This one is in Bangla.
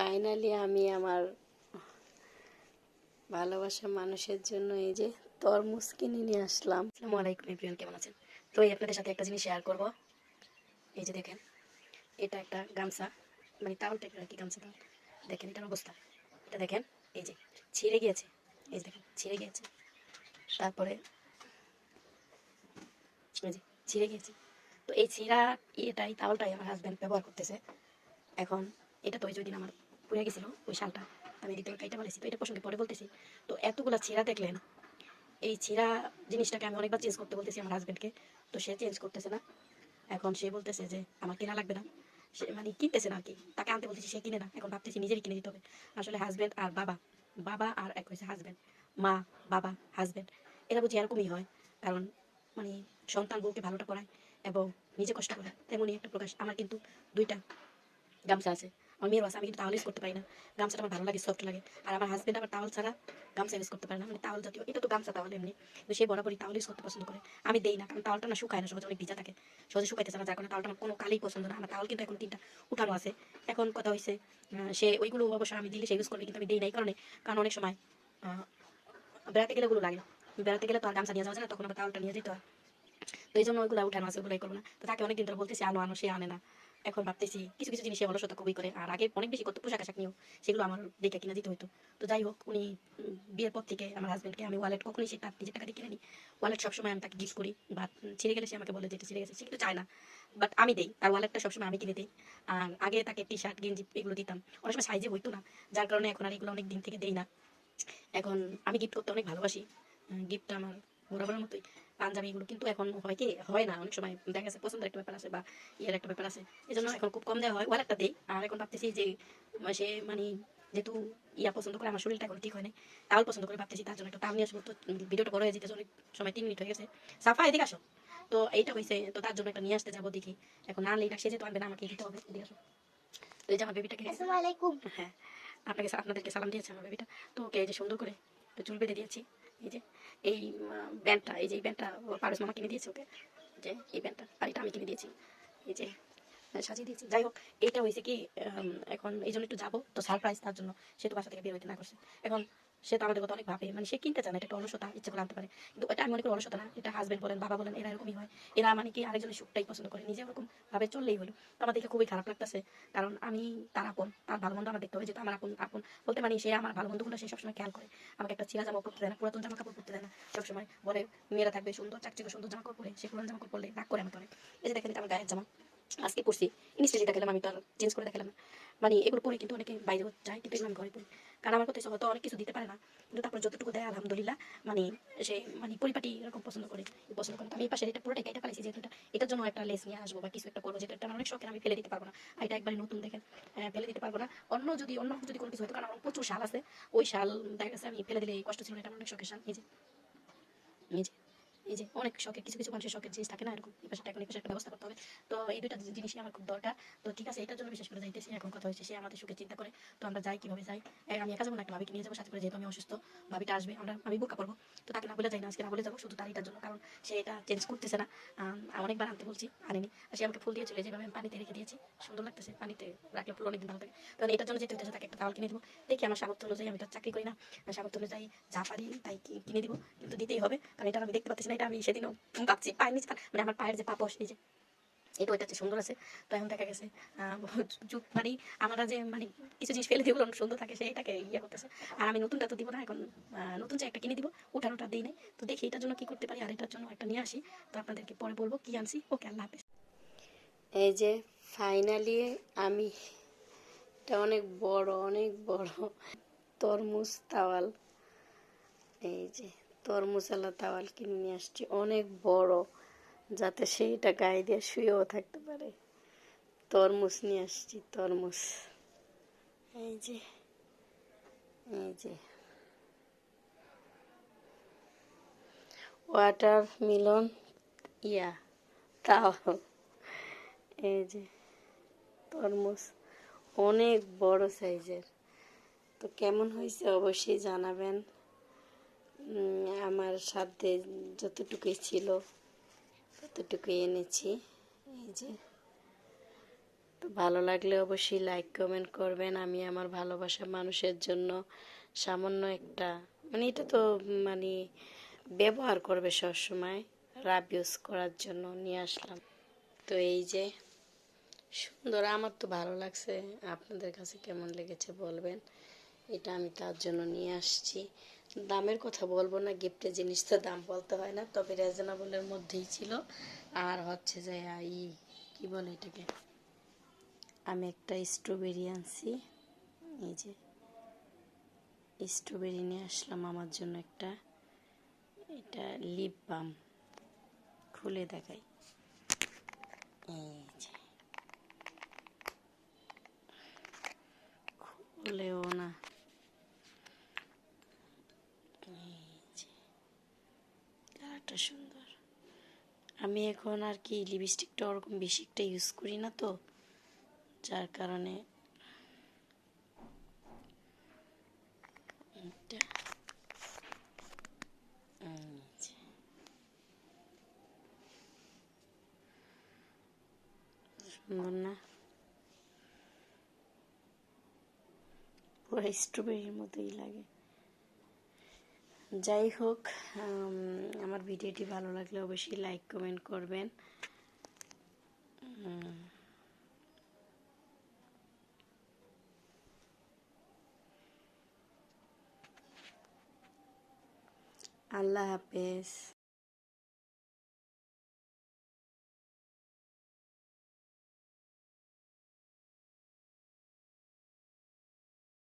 ফাইনালি আমি আমার ভালোবাসা মানুষের জন্য এই যে তরমুজ কিনে নিয়ে আসলাম। আসসালামু আলাইকুম এভরিওয়ান, কেমন আছেন? তো এই আপনাদের সাথে একটা জিনিস শেয়ার করব। এই যে দেখেন, এটা একটা গামছা মানে তাওয়াল টাইপের আর কি গামছাটা দেখেন, এটার অবস্থা। এটা দেখেন, এই যে ছিঁড়ে গিয়েছে। এই যে দেখেন, ছিঁড়ে গিয়েছে। তারপরে এই যে ছিঁড়ে গিয়েছে। তো এই ছিঁড়া ইয়েটাই তাওয়ালটাই আমার হাজব্যান্ড ব্যবহার করতেছে। এখন এটা তো ওই যেদিন আমার পুড়ে গেছিল ওই শালটা। আমি থেকে কাইটা পালাইছি তো এটা প্রসঙ্গে পরে বলতেছি। তো এতগুলা ছিঁড়া দেখলেন এই ছিঁড়া জিনিসটাকে আমি অনেকবার চেঞ্জ করতে বলতেছি আমার হাজব্যান্ডকে তো সে চেঞ্জ করতেছে না। এখন সে বলতেছে যে, আমার কেনা লাগবে না। সে মানে কিনতেছে না আর কি। তাকে আনতে বলতেছি, সে কিনে না। এখন ভাবতেছি নিজেরই কিনে দিতে হবে। আসলে হাজব্যান্ড আর বাবা বাবা আর এক হয়েছে হাজব্যান্ড মা, বাবা হাজব্যান্ড এরা বুঝি এরকমই হয়, কারণ মানে সন্তান বউকে ভালোটা করায় এবং নিজে কষ্ট করে, তেমনই একটা প্রকাশ। আমার কিন্তু দুইটা গামছা আছে। আমার মেয়ের আমি কিন্তু তাহলে ইউজ করতে পারি না। গামছাটা আমার ভালো লাগে সফট লাগে। আর আমার হাজব্যান্ড আবার তাওয়াল ছাড়া গামছা ইউজ করতে পারে না। মানে তাওয়াল জাতীয়, এটা তো গামছা তাহলে এমনি। কিন্তু সে বরাবরই তাওয়াল ইউজ করতে পছন্দ করে। আমি দেই না, কারণ তাওয়ালটা না শুকায় না, সহজে অনেক ভিজা থাকে। সহজে শুকাইতেছে না যার কারণে তাওয়ালটা আমার কোনো কালেই পছন্দ না। আমার তাওয়াল কিন্তু এখন তিনটা, উঠানো আছে। এখন কথা হয়েছে সে ওইগুলো অবশ্য আমি দিলে সে ইউজ করবে কিন্তু আমি দেই না এই কারণে। কারণ অনেক সময় বেড়াতে গেলে ওগুলো লাগে বেড়াতে গেলে তো আর গামছা নিয়ে যাওয়া যায় না, তখন আবার তাওয়ালটা নিয়ে যেতে হয়। তো এই জন্য ওইগুলো উঠানো আছে, ওগুলোই করব না। তো তাকে অনেকদিন ধরে বলতেছি আনো আনো, সে আনে না। এখন ভাবতেছি কিছু কিছু জিনিসে অলসতা খুবই করে। আর আগে অনেক বেশি কত পোশাক আশাক নিয়েও সেগুলো আমার দেখে কিনে দিতে হতো তো যাই হোক, উনি বিয়ের পর থেকে আমার হাজব্যান্ডকে আমি ওয়ালেট কখনোই সে তার নিজের টাকা দিয়ে কিনে নিই ওয়ালেট সবসময় আমি তাকে গিফট করি বা ছিঁড়ে গেলে সে আমাকে বলে যে এটা ছিঁড়ে গেছে, সে কিন্তু চায় না। বাট আমি দিই, তার ওয়ালেটটা সবসময় আমি কিনে দিই। আর আগে তাকে টি শার্ট গেঞ্জি এগুলো দিতাম। অনেক সময় সাইজে হইতো না, যার কারণে এখন আর এগুলো অনেক দিন থেকে দেই না। এখন আমি গিফট করতে অনেক ভালোবাসি। গিফটটা আমার বরাবরের মতোই। পাঞ্জাবি এগুলো কিন্তু এখন হয় কি হয় না। অনেক সময় দেখা গেছে পছন্দের একটা ব্যাপার আছে বা ইয়ের একটা ব্যাপার আছে। এই জন্য এখন খুব কম দেওয়া হয়। ওয়ালেটটা দিই। আর এখন ভাবতেছি যে সে মানে যেহেতু ইয়া পছন্দ করে আমার শরীরটা এখন ঠিক হয় নাই। তাহলে পছন্দ করে ভাবতেছি তার জন্য একটা তাল নিয়ে আসব। তো ভিডিওটা বড় হয়ে যেতেছে অনেক সময় তিন মিনিট হয়ে গেছে। সাফা এদিকে আসো। তো এইটা হয়েছে তো তার জন্য একটা নিয়ে আসতে যাব দেখি। এখন না নিলে সে যেহেতু আনবে না আমাকে দিতে হবে। এদিকে আসো। তো এই যে আমার বেবিটাকে হ্যাঁ আপনাকে আপনাদেরকে সালাম দিয়েছে আমার বেবিটা তো ওকে এই যে সুন্দর করে একটু চুল বেঁধে দিয়েছি। এই যে, এই ব্যান্ডটা, এই যে এই ব্যান্ডটা পারস মামা কিনে দিয়েছে ওকে, যে এই ব্যান্ডটা, আর এটা আমি কিনে দিয়েছি, এই যে সাজিয়ে দিয়েছি। যাই হোক এটা হয়েছে কি এখন এই জন্য একটু যাব। তো সারপ্রাইজ তার জন্য, সে তো বাসা থেকে বের হইতে না করছে। এখন সে তো আমাদের কথা অনেক ভাবে মানে সে কিনতে চায় না, এটা একটা অলসতা, ইচ্ছে করে আনতে পারে। কিন্তু এটা আমি মনে করি অলসতা না, এটা হাজবেন্ড বলেন, বাবা বলেন, এরা এরকমই হয়। এরা মানে কি, আরেকজনের সুখটাই পছন্দ করে, নিজে ওরকম ভাবে চললেই হলো। তো আমার দেখে খুবই খারাপ লাগতেছে, কারণ আমি তার আপন, তার ভালো মন্দ আমার দেখতে হবে, যেহেতু আমার আপন আপন বলতে মানে সে আমার ভালো মন্দগুলো সে সবসময় খেয়াল করে। আমাকে একটা চিরা জামা পরতে দেয় না, পুরাতন জামা কাপড় পরতে দেয় না, সবসময় বলে, মেয়েরা থাকবে সুন্দর চাকচিকে সুন্দর জামা কাপড় পরে, সে পুরান জামা কাপড় পরলে রাগ করে আমাকে অনেক। এই যে দেখেন আমার গায়ের জামা। আজকে পরছি ইনস্টাগ্রামে দেখালাম আমি তো চেঞ্জ করে দেখালাম মানে এগুলো পরে কিন্তু অনেকে বাইরে যায়, কিন্তু এগুলো আমি ঘরে পড়ি। কারণ আমার কথা হয়তো অনেক কিছু দিতে পারে না, কিন্তু তারপর যতটুকু দেয়, আলহামদুলিল্লাহ মানে সে মানে পরিপাটি এরকম পছন্দ করে পছন্দ করে। আমি এই পাশে এটা পুরোটাই এটা পাইছি যেহেতু এটা, এটার জন্য একটা লেস নিয়ে আসব বা কিছু একটা করব যেটা আমার অনেক শখের, আমি ফেলে দিতে পারব না। এটা একবারে নতুন দেখেন ফেলে দিতে পারব না। অন্য যদি অন্য যদি কোনো কিছু হতো কারণ আমার প্রচুর শাল আছে, ওই শাল দেখা গেছে, আমি ফেলে দিলে কষ্ট ছিল এটা আমার অনেক শখের শাল এই যে। এই যে অনেক শখের, কিছু কিছু মানুষের শখের জিনিস থাকে না, এরকম এই এখন একটা ব্যবস্থা করতে হবে। তো এই দুইটা জিনিসই আমার খুব দরকার। তো ঠিক আছে, এটার জন্য বিশেষ করে যাইতেছি। এখন কথা হয়েছে সে আমাদের সুখে চিন্তা করে, তো আমরা যাই, কীভাবে যাই? আমি একা যাব না, একটা ভাবিকে নিয়ে যাব, সাথে করে যেহেতু আমি অসুস্থ, ভাবিটা আসবে, আমরা, আমি বোকা পড়ব তো তাকে না বলে যাই না, আজকে না বলে যাব, শুধু তার এটার জন্য, কারণ সে এটা চেঞ্জ করতেছে না। অনেকবার আনতে বলছি, আনিনি। আর সে আমাকে ফুল দিয়েছিল যেভাবে আমি পানিতে রেখে দিয়েছি, সুন্দর লাগতেছে, পানিতে রাখলে ফুল অনেকদিন ভালো থাকে। তো এটার জন্য যেতে হইতেছে তাকে একটা তাওয়াল কিনে দেবো, দেখি আমার সামর্থ্য অনুযায়ী আমি তো চাকরি করি না। সামর্থ্য অনুযায়ী যা পারি তাই কিনে দিব, কিন্তু দিতেই হবে, কারণ এটা আমি দেখতে পাচ্ছি না এটা আমি সেদিনও ভাবছি পায়ের নিচে মানে আমার পায়ের যে পাপস, এই যে এটা ওইটা হচ্ছে সুন্দর আছে, তো এখন দেখা গেছে মানে আমরা যে মানে কিছু জিনিস ফেলে দিবো সুন্দর থাকে সেটাকে ইয়ে করতেছে। আর আমি নতুনটা তো দিব না, এখন নতুন যে একটা কিনে দিব ওঠানোটা দিই নাই। তো দেখি এটার জন্য কি করতে পারি, আর এটার জন্য একটা নিয়ে আসি। তো আপনাদেরকে পরে বলব কি আনছি। ওকে, আল্লাহ হাফেজ। এই যে ফাইনালি আমি, এটা অনেক বড় অনেক বড় তরমুজ তাওয়াল। এই যে তরমুজালা তাওয়াল কিনে নিয়ে আসছি। অনেক বড়, যাতে সেইটা গায়ে দিয়ে শুয়েও থাকতে পারে। তরমুজ নিয়ে আসছি, তরমুজ। এই যে এই যে। ওয়াটার মিলন, ইয়া তাওয়াল এই যে, তরমুজ। অনেক বড় সাইজের। তো কেমন হয়েছে অবশ্যই জানাবেন। আমার সাথে যতটুকুই ছিল, ততটুকুই এনেছি। এই যে। তো ভালো লাগলে অবশ্যই লাইক কমেন্ট করবেন। আমি আমার ভালোবাসা মানুষের জন্য সামান্য একটা মানে এটা তো মানে ব্যবহার করবে সবসময় রাব ইউজ করার জন্য নিয়ে আসলাম। তো এই যে, সুন্দর, আমার তো ভালো লাগছে। আপনাদের কাছে কেমন লেগেছে বলবেন? এটা আমি তার জন্য নিয়ে আসছি। দামের কথা বলব না গিফটের জিনিস তো দাম বলতে হয় না, তবে রিজনেবলের মধ্যেই ছিল। আর হচ্ছে যে, ই, কি বলে এটাকে? আমি একটা স্ট্রবেরি আনছি। এই যে স্ট্রবেরি নিয়ে আসলাম আমার জন্য একটা। এটা লিপ বাম খুলে দেখাই। এই যে। খুলেও না এই যে কালারটা সুন্দর আমি এখন আর কি লিপস্টিকটা ওরকম বেশি একটা ইউজ করি না তো, যার কারণে। সুন্দর না পুরো স্ট্রবেরির মতোই লাগে যাই হোক আমার ভিডিওটি ভালো লাগলে অবশ্যই লাইক কমেন্ট করবেন। আল্লাহ হাফেজ।